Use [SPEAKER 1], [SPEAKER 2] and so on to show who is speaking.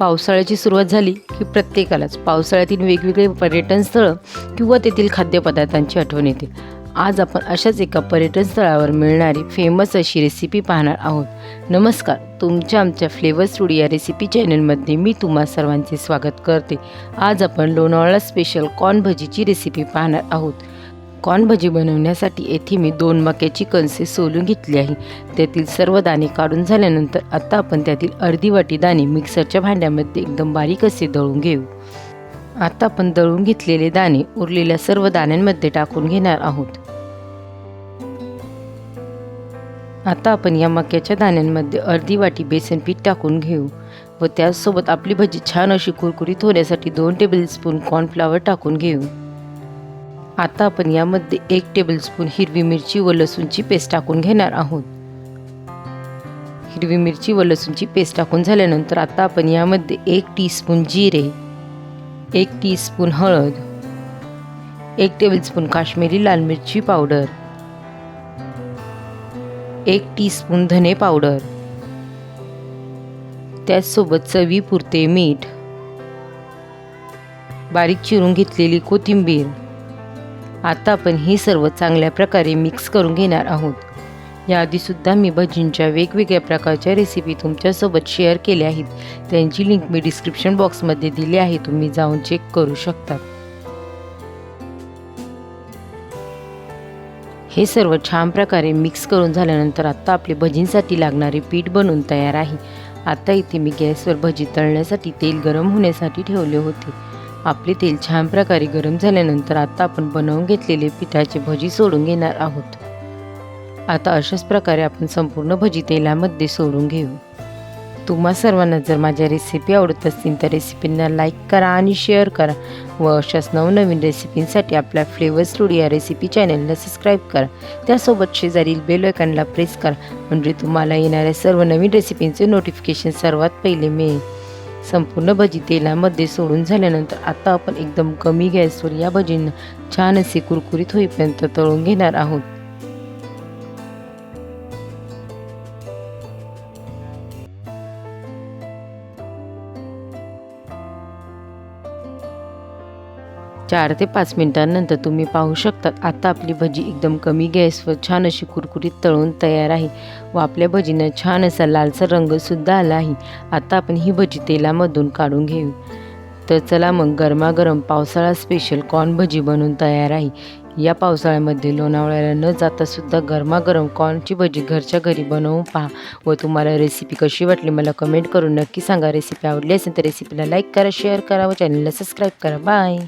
[SPEAKER 1] पावसाळ्याची सुरुवात झाली की प्रत्येकालाच पावसाळ्यातील वेगवेगळे पर्यटन स्थळं किंवा तेथील खाद्यपदार्थांची आठवण येते. आज आपण अशाच एका पर्यटन स्थळावर मिळणारी फेमस अशी रेसिपी पाहणार आहोत. नमस्कार तुमच्या आमच्या फ्लेवर स्टुडिओ या रेसिपी चॅनलमध्ये मी तुम्हा सर्वांचे स्वागत करते. आज आपण लोणावळा स्पेशल कॉर्न भजीची रेसिपी पाहणार आहोत. कॉर्न भजी बनवण्यासाठी येथे मी दोन मक्याची कणसे सोलून घेतली आहे. त्यातील सर्व दाणे काढून झाल्यानंतर आता आपण त्यातील अर्धी वाटी दाणे मिक्सरच्या भांड्यामध्ये एकदम बारीक असे दळून घेऊ. आता आपण दळून घेतलेले दाणे उरलेल्या सर्व दाण्यांमध्ये टाकून घेणार आहोत. आता आपण या मक्याच्या दाण्यांमध्ये अर्धी वाटी बेसन पीठ टाकून घेऊ व त्याचसोबत आपली भजी छान अशी कुरकुरीत होण्यासाठी दोन टेबलस्पून कॉर्नफ्लावर टाकून घेऊ. आता आपण यामध्ये एक टेबलस्पून हिरवी मिरची व लसूणची पेस्ट टाकून घेणार आहोत. हिरवी मिरची व लसूणची पेस्ट टाकून झाल्यानंतर आता आपण यामध्ये एक टीस्पून जिरे एक टीस्पून हळद एक टेबलस्पून काश्मीरी लाल मिरची पावडर एक टीस्पून धने पावडर त्याचसोबत चवीपुरते मीठ बारीक चिरून घेतलेली कोथिंबीर आता आपण हे सर्व चांगल्या प्रकारे मिक्स करून घेणार आहोत. याआधीसुद्धा मी भजींच्या वेगवेगळ्या प्रकारच्या रेसिपी तुमच्यासोबत शेअर केल्या आहेत. त्यांची लिंक मी डिस्क्रिप्शन बॉक्समध्ये दिली आहे तुम्ही जाऊन चेक करू शकता. हे सर्व छान प्रकारे मिक्स करून झाल्यानंतर आत्ता आपले भजींसाठी लागणारे पीठ बनवून तयार आहे. आता इथे मी गॅसवर भजी तळण्यासाठी तेल गरम होण्यासाठी ठेवले होते. आपले तेल छान प्रकारे गरम झाल्यानंतर आता आपण बनवून घेतलेले पिठाचे भजी सोडून घेणार आहोत. आता अशाच प्रकारे आपण संपूर्ण भजी तेलामध्ये सोडून घेऊ. तुम्हा सर्वांना जर माझ्या रेसिपी आवडत असतील तर रेसिपींना लाईक करा आणि शेअर करा व अशाच नवनवीन रेसिपींसाठी आपल्या फ्लेवर स्टुडिओ या रेसिपी चॅनलला सबस्क्राईब करा. त्यासोबत शेजारील बेल आयकॉनला प्रेस करा म्हणजे तुम्हाला येणाऱ्या सर्व नवीन रेसिपींचे नोटिफिकेशन सर्वात पहिले मिळेल. संपूर्ण भजी तेलामध्ये सोडून झाल्यानंतर आता आपण एकदम कमी गॅसवर या भजींना छान असे कुरकुरीत होईपर्यंत तळून घेणार आहोत. चार ते पाच मिनिटांनंतर तुम्ही पाहू शकतात आता आपली भजी एकदम कमी गॅसवर छान अशी कुरकुरीत तळून तयार आहे व आपल्या भजीनं छान असा लालसर रंगसुद्धा आला आहे. आता आपण ही भजी तेलामधून काढून घेऊ. तर चला मग गरमागरम पावसाळा स्पेशल कॉर्न भजी बनवून तयार आहे. या पावसाळ्यामध्ये लोणावळ्याला न जाता सुद्धा गरमागरम कॉर्नची भजी घरच्या घरी बनवून पहा व तुम्हाला रेसिपी कशी वाटली मला कमेंट करून नक्की सांगा. रेसिपी आवडली असेल तर रेसिपीला लाईक करा शेअर करा व चॅनलला सबस्क्राईब करा. बाय